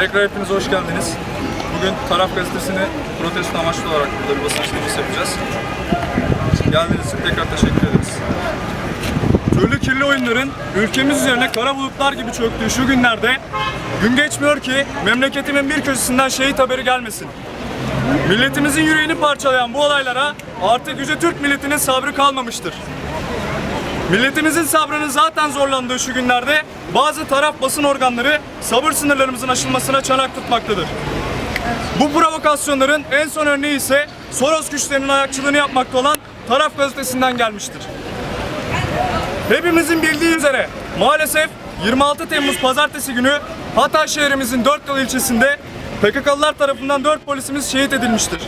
Tekrar hepiniz hoş geldiniz. Bugün Taraf Gazetesi'ni protesto amaçlı olarak burada bir basın açıklaması yapacağız. Geldiğiniz için tekrar teşekkür ederiz. Türlü kirli oyunların ülkemiz üzerine kara bulutlar gibi çöktüğü şu günlerde gün geçmiyor ki memleketimin bir köşesinden şehit haberi gelmesin. Milletimizin yüreğini parçalayan bu olaylara artık Yüce Türk milletinin sabrı kalmamıştır. Milletimizin sabrının zaten zorlandığı şu günlerde bazı taraf basın organları sabır sınırlarımızın aşılmasına çanak tutmaktadır. Bu provokasyonların en son örneği ise Soros güçlerinin ayakçılığını yapmakta olan Taraf Gazetesi'nden gelmiştir. Hepimizin bildiği üzere maalesef 26 Temmuz pazartesi günü Hatay şehrimizin dört yol ilçesinde PKK'lılar tarafından 4 polisimiz şehit edilmiştir.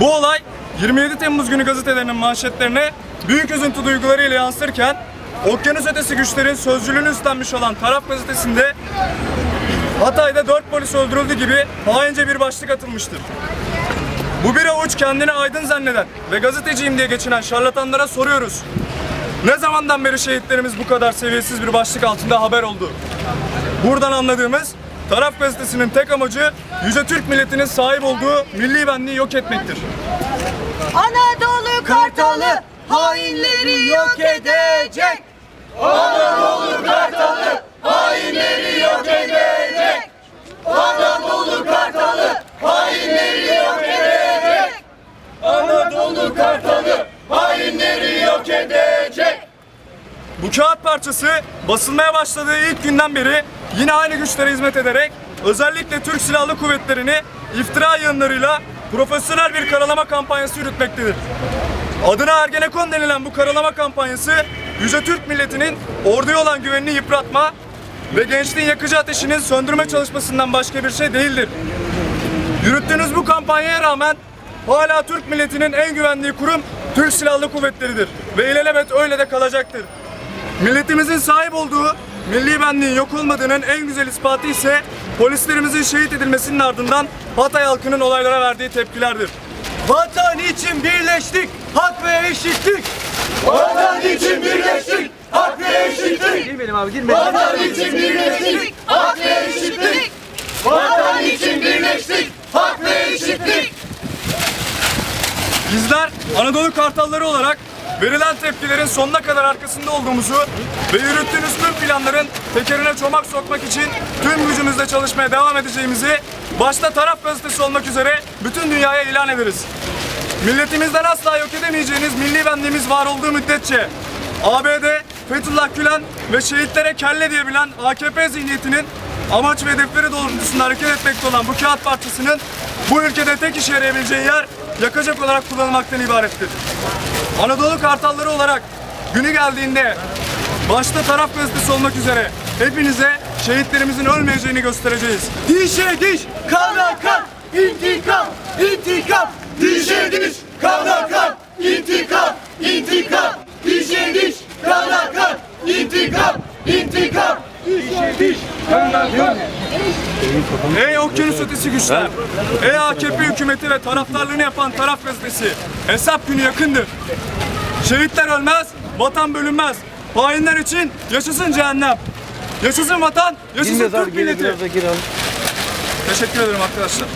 Bu olay 27 Temmuz günü gazetelerinin manşetlerine büyük üzüntü duygularıyla yansırken okyanus ötesi güçlerin sözcülüğünü üstlenmiş olan Taraf Gazetesi'nde Hatay'da 4 polis öldürüldü gibi haince bir başlık atılmıştır. Bu bir avuç kendini aydın zanneden ve gazeteciyim diye geçinen şarlatanlara soruyoruz. Ne zamandan beri şehitlerimiz bu kadar seviyesiz bir başlık altında haber oldu? Buradan anladığımız Taraf Gazetesi'nin tek amacı Yüce Türk milletinin sahip olduğu milli benliği yok etmektir. Anadolu Kartalı hainleri yok edecek. Anadolu Kartalı hainleri yok edecek. Anadolu Kartalı hainleri yok edecek. Anadolu Kartalı hainleri yok edecek. Bu kağıt parçası basılmaya başladığı ilk günden beri yine aynı güçlere hizmet ederek özellikle Türk Silahlı Kuvvetleri'ni iftira yayınlarıyla profesyonel bir karalama kampanyası yürütmektedir. Adına Ergenekon denilen bu karalama kampanyası Yüce Türk milletinin orduya olan güvenini yıpratma ve gençliğin yakıcı ateşini söndürme çalışmasından başka bir şey değildir. Yürüttüğünüz bu kampanyaya rağmen hala Türk milletinin en güvendiği kurum Türk Silahlı Kuvvetleri'dir ve ilelebet öyle de kalacaktır. Milletimizin sahip olduğu milli benliğin yok olmadığının en güzel ispatı ise polislerimizin şehit edilmesinin ardından Hatay halkının olaylara verdiği tepkilerdir. Vatan için birleştik, hak ve eşitlik. Vatan için birleştik, hak ve eşitlik. Girmeyelim abi, girmeyelim. Vatan için birleştik, hak ve eşitlik. Vatan için birleştik, hak ve eşitlik. Bizler Anadolu Kartalları olarak verilen tepkilerin sonuna kadar arkasında olduğumuzu ve yürüttüğünüz tüm planların tekerine çomak sokmak için tüm gücümüzle çalışmaya devam edeceğimizi başta taraf gazetesi olmak üzere bütün dünyaya ilan ederiz. Milletimizden asla yok edemeyeceğiniz milli benliğimiz var olduğu müddetçe ABD, Fethullah Gülen ve şehitlere kelle diyebilen AKP zihniyetinin amaç ve hedefleri doğrultusunda hareket etmekte olan bu kağıt parçasının bu ülkede tek işe yarayabileceği yer yakacak olarak kullanılmaktan ibarettir. Anadolu Kartalları olarak günü geldiğinde başta taraf gazetesi olmak üzere hepinize şehitlerimizin ölmeyeceğini göstereceğiz. Dişe diş, kana kan, intikam, intikam. Dişe diş, kana kan, intikam, intikam. Dişe diş, kana kan, intikam, intikam. Kana kan. Ey okyanus ötesi güçler, ey AKP hükümeti ve taraftarlığını yapan taraf gazetesi, hesap günü yakındır. Şehitler ölmez, vatan bölünmez. Hainler için yaşasın cehennem. Yaşasın vatan, yaşasın Türk milleti. Teşekkür ederim arkadaşlar.